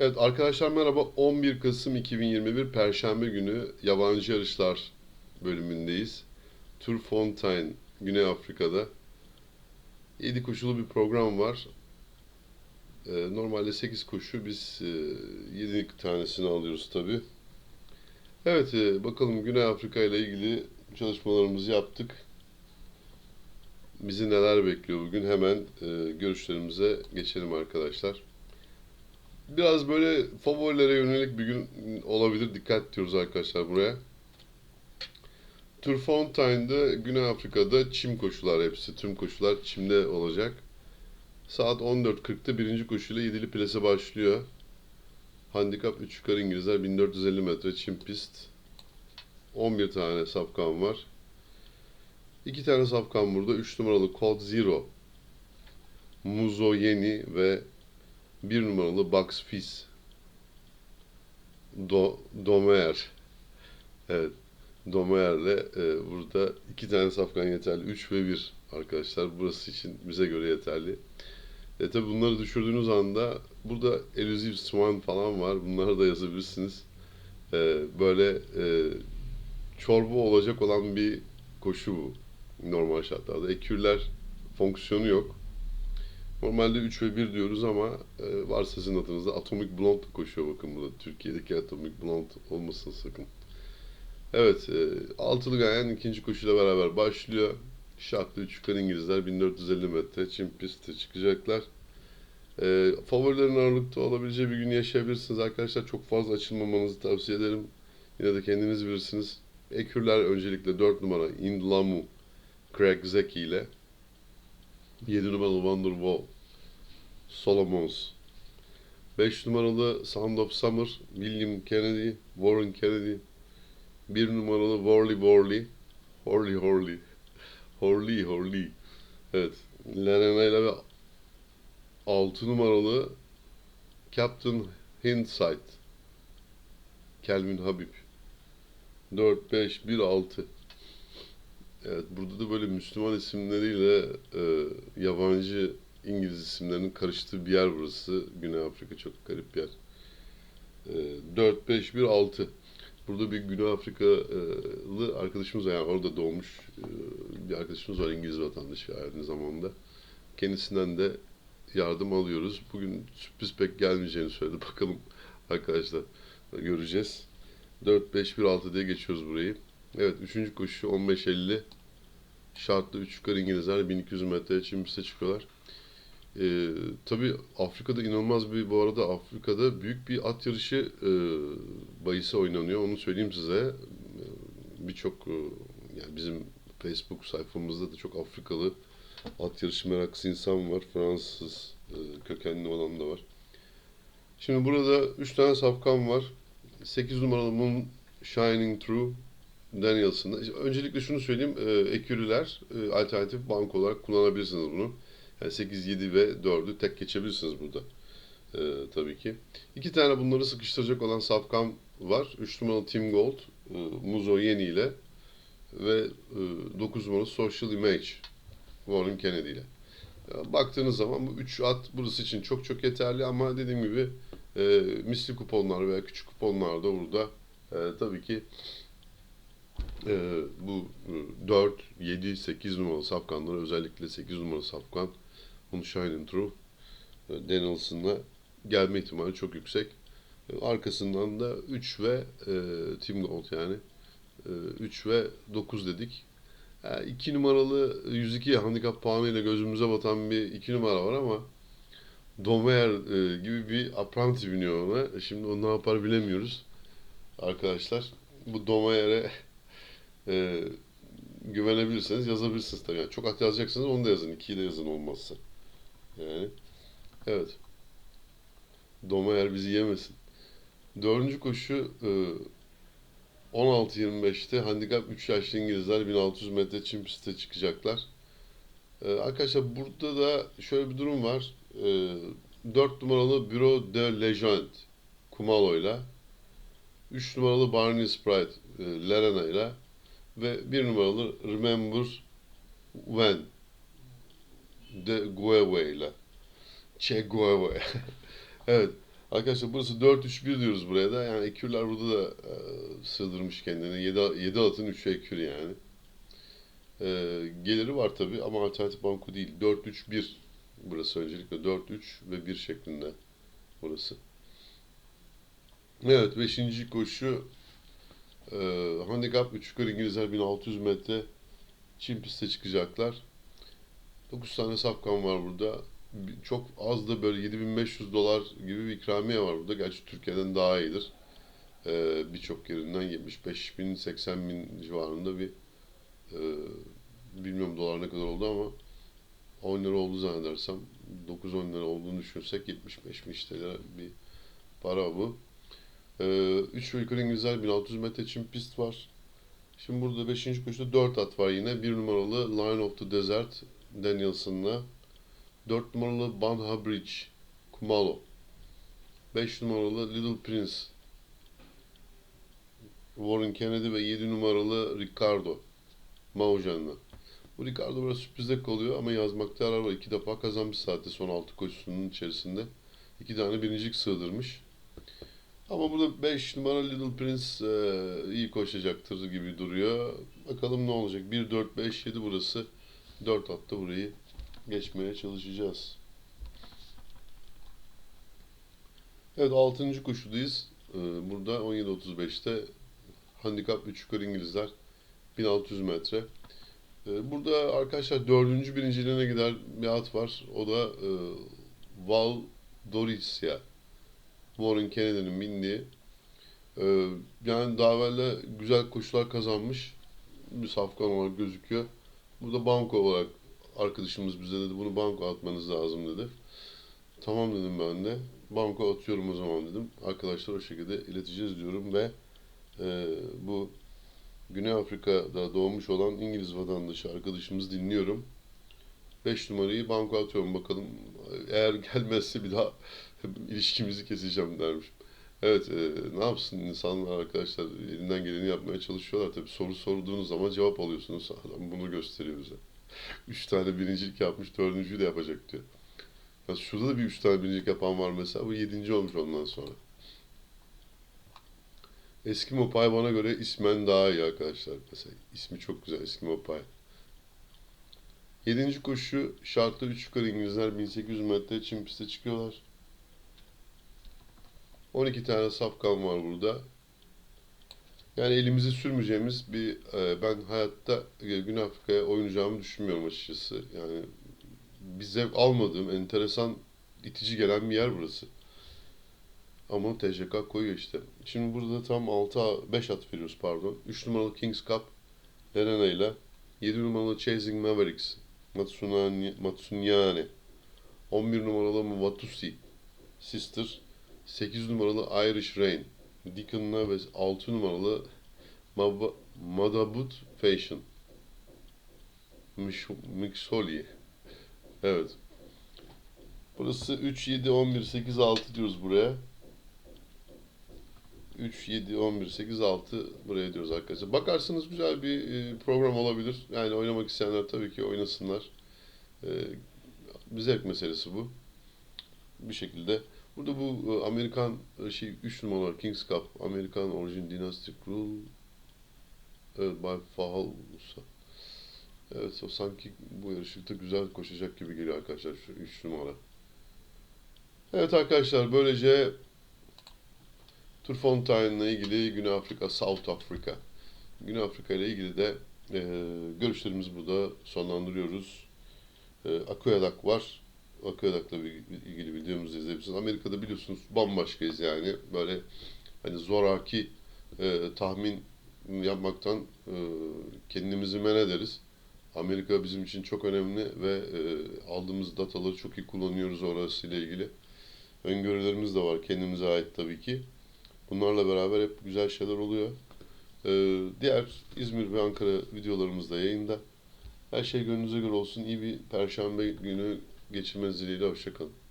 Evet arkadaşlar merhaba. 11 Kasım 2021 Perşembe günü yabancı yarışlar bölümündeyiz. Tour Fontaine Güney Afrika'da. 7 koşulu bir program var. Ee, normalde 8 koşu biz e, 7 tanesini alıyoruz tabi. Evet e, bakalım Güney Afrika ile ilgili çalışmalarımızı yaptık. Bizi neler bekliyor bugün hemen e, görüşlerimize geçelim arkadaşlar. Biraz böyle favorilere yönelik bir gün olabilir. Dikkat diyoruz arkadaşlar buraya. Tour Fontaine'da Güney Afrika'da çim koşular hepsi. Tüm koşular çimde olacak. Saat 14.40'da birinci koşuyla yedili plase başlıyor. Handikap 3 yukarı İngilizler 1450 metre çim pist. 11 tane safkan var. 2 tane safkan burada. 3 numaralı Cold Zero. Muzo Yeni ve bir numaralı Bugs Fizz. Do, Domer. Evet. Domer'le e, burada iki tane safkan yeterli. 3 ve 1 arkadaşlar. Burası için bize göre yeterli. E tabi bunları düşürdüğünüz anda burada Elusive Swan falan var. Bunları da yazabilirsiniz. E, böyle e, çorba olacak olan bir koşu bu. Normal şartlarda. Ekürler fonksiyonu yok. Normalde 3 ve 1 diyoruz ama e, varsa sizin adınızda Atomic Blonde koşuyor bakın burada. Türkiye'deki Atomic Blonde olmasın sakın. Evet, e, altılı gayen ikinci koşuyla beraber başlıyor. Şartlı 3 yukarı İngilizler 1450 metre çim pistte çıkacaklar. E, favorilerin ağırlıkta olabileceği bir gün yaşayabilirsiniz arkadaşlar. Çok fazla açılmamanızı tavsiye ederim. Yine de kendiniz bilirsiniz. Ekürler öncelikle 4 numara Indlamu Craig Zeki ile 7 numaralı Wonderwall Solomons. 5 numaralı Sound of Summer William Kennedy Warren Kennedy. 1 numaralı Worley Worley Horley Horley Horley Horley Evet Lerena ile ve 6 numaralı Captain Hindsight. Kelvin Habib. 4, 5, 1, 6 Evet, burada da böyle Müslüman isimleriyle e, yabancı İngiliz isimlerinin karıştığı bir yer burası. Güney Afrika çok garip bir yer. E, 4, 5, 1, 6. Burada bir Güney Afrikalı arkadaşımız var. Yani orada doğmuş e, bir arkadaşımız var. İngiliz vatandaşı aynı zamanda. Kendisinden de yardım alıyoruz. Bugün sürpriz pek gelmeyeceğini söyledi. Bakalım arkadaşlar göreceğiz. 4, 5, 1, 6 diye geçiyoruz burayı. Evet, üçüncü koşu 15.50. Şartlı 3 yukarı İngilizler 1200 metre çim piste çıkıyorlar. Ee, tabii Afrika'da inanılmaz bir, bu arada Afrika'da büyük bir at yarışı e, bahisi oynanıyor. Onu söyleyeyim size. Ee, Birçok e, yani bizim Facebook sayfamızda da çok Afrikalı at yarışı meraklısı insan var. Fransız e, kökenli olan da var. Şimdi burada 3 tane safkan var. 8 numaralı Moon Shining Through Danielson'da. Öncelikle şunu söyleyeyim. E, ekürüler e, alternatif bank olarak kullanabilirsiniz bunu. Yani 8, 7 ve 4'ü tek geçebilirsiniz burada. E, tabii ki. İki tane bunları sıkıştıracak olan safkan var. 3 numaralı Team Gold, e, Muzo Yeni ile ve e, 9 numaralı Social Image, Warren Kennedy ile. Ya, baktığınız zaman bu 3 at burası için çok çok yeterli ama dediğim gibi e, misli kuponlar veya küçük kuponlar da burada e, tabii ki e, bu e, 4, 7, 8 numaralı safkanları özellikle 8 numaralı safkan Shining Through e, Danielson'la gelme ihtimali çok yüksek. E, arkasından da 3 ve e, Team Gold yani e, 3 ve 9 dedik. 2 numaralı 102 handikap puanıyla gözümüze batan bir 2 numara var ama Domer e, gibi bir apprenti biniyor ona. Şimdi o ne yapar bilemiyoruz arkadaşlar. Bu Domer'e e, güvenebilirseniz yazabilirsiniz tabii. Yani çok at yazacaksanız onu da yazın. 2'yi de yazın olmazsa. Yani evet. Domer bizi yemesin. Dördüncü koşu e, 16-25'te handikap 3 yaşlı İngilizler 1600 metre çim piste çıkacaklar. E, arkadaşlar burada da şöyle bir durum var. E, 4 numaralı Bureau de Legend Kumalo'yla 3 numaralı Barney Sprite e, Lerena ile ve 1 numaralı Remember When de Gueve ile Che Gueve. evet. Arkadaşlar burası 4-3-1 diyoruz buraya da. Yani ekürler burada da e, sığdırmış kendini. 7, 7 atın 3'ü ekür yani. E, geliri var tabi ama alternatif banko değil. 4-3-1 burası öncelikle. 4-3 ve 1 şeklinde burası. Evet 5. koşu e, handikap 3 yukarı İngilizler 1600 metre çim piste çıkacaklar. 9 tane safkan var burada. Çok az da böyle 7500 dolar gibi bir ikramiye var burada. Gerçi Türkiye'den daha iyidir. Ee, Birçok yerinden 75 bin, 80 bin civarında bir e, bilmiyorum dolar ne kadar oldu ama 10 lira oldu zannedersem. 9-10 lira olduğunu düşünürsek 75 bin işte bir para bu. Ee, 3 ve yukarı İngilizler 1600 metre çim pist var. Şimdi burada 5. koşuda 4 at var yine. 1 numaralı Lion of the Desert Danielson'la 4 numaralı Banha Bridge Kumalo 5 numaralı Little Prince Warren Kennedy ve 7 numaralı Ricardo Maujan'la. Bu Ricardo biraz sürprizde kalıyor ama yazmakta yarar var. İki defa kazanmış zaten son 6 koşusunun içerisinde. İki tane birincilik sığdırmış. Ama burada 5 numara Little Prince e, iyi koşacaktır gibi duruyor. Bakalım ne olacak. 1, 4, 5, 7 burası. 4 hatta burayı geçmeye çalışacağız. Evet 6. koşudayız. Ee, Burada 17.35'te handikap 3 yukarı İngilizler 1600 metre. Ee, Burada arkadaşlar 4. birinciliğine gider bir at var. O da e, Val Doricia. Warren Kennedy'nin bindiği. Ee, Yani evvel güzel koşular kazanmış. Bir safkan olarak gözüküyor. Burada banko olarak arkadaşımız bize dedi bunu banko atmanız lazım dedi. Tamam dedim ben de. Banko atıyorum o zaman dedim. Arkadaşlar o şekilde ileteceğiz diyorum ve e, bu Güney Afrika'da doğmuş olan İngiliz vatandaşı arkadaşımız dinliyorum. 5 numarayı banko atıyorum bakalım. Eğer gelmezse bir daha ilişkimizi keseceğim dermiş. Evet, e, ne yapsın insanlar arkadaşlar elinden geleni yapmaya çalışıyorlar. Tabii soru sorduğunuz zaman cevap alıyorsunuz. Adam bunu gösteriyor bize. Üç tane birincilik yapmış, dördüncüyü de yapacak diyor. Ya şurada da bir üç tane birincilik yapan var mesela. Bu yedinci olmuş ondan sonra. Eskimo Pie bana göre ismen daha iyi arkadaşlar. Mesela ismi çok güzel Eskimo Pie. Yedinci koşu şartlı 3 yukarı İngilizler 1800 metre çim piste çıkıyorlar. 12 tane safkan var burada. Yani elimizi sürmeyeceğimiz bir e, ben hayatta e, Güney Afrika'ya oynayacağımı düşünmüyorum açıkçası. Yani bir almadığım, enteresan, itici gelen bir yer burası. Ama TCK koyuyor işte. Şimdi burada tam 6 5 at veriyoruz pardon. 3 numaralı Kings Cup Lerena ile 7 numaralı Chasing Mavericks Matsunani, Matsunyane 11 numaralı Matusi Sister 8 numaralı Irish Rain Deacon'la ve 6 numaralı Mab- Madabut Fashion Mixoli Evet. Burası 3, 7, 11, 8, 6 diyoruz buraya. 3, 7, 11, 8, 6 buraya diyoruz arkadaşlar. Bakarsınız güzel bir e, program olabilir. Yani oynamak isteyenler tabii ki oynasınlar. E, bir zevk meselesi bu. Bir şekilde. Burada bu e, Amerikan e, şey 3 numaralar Kings Cup, Amerikan Origin Dynastic Rule evet, Bay Fahal Musa. Evet o sanki bu yarışlıkta güzel koşacak gibi geliyor arkadaşlar şu 3 numara. Evet arkadaşlar böylece Turfontaine ile ilgili Güney Afrika, South Africa. Güney Afrika ile ilgili de e, görüşlerimizi burada sonlandırıyoruz. E, Akuyadak var. Akuyadak'la bir- ilgili videomuzu izleyebilirsiniz. Amerika'da biliyorsunuz bambaşkayız yani. Böyle hani zoraki e, tahmin yapmaktan e, kendimizi men ederiz. Amerika bizim için çok önemli ve e, aldığımız dataları çok iyi kullanıyoruz orasıyla ilgili. Öngörülerimiz de var kendimize ait tabii ki. Bunlarla beraber hep güzel şeyler oluyor. E, diğer İzmir ve Ankara videolarımız da yayında. Her şey gönlünüze göre olsun. İyi bir perşembe günü geçirmeniz dileğiyle. Hoşçakalın.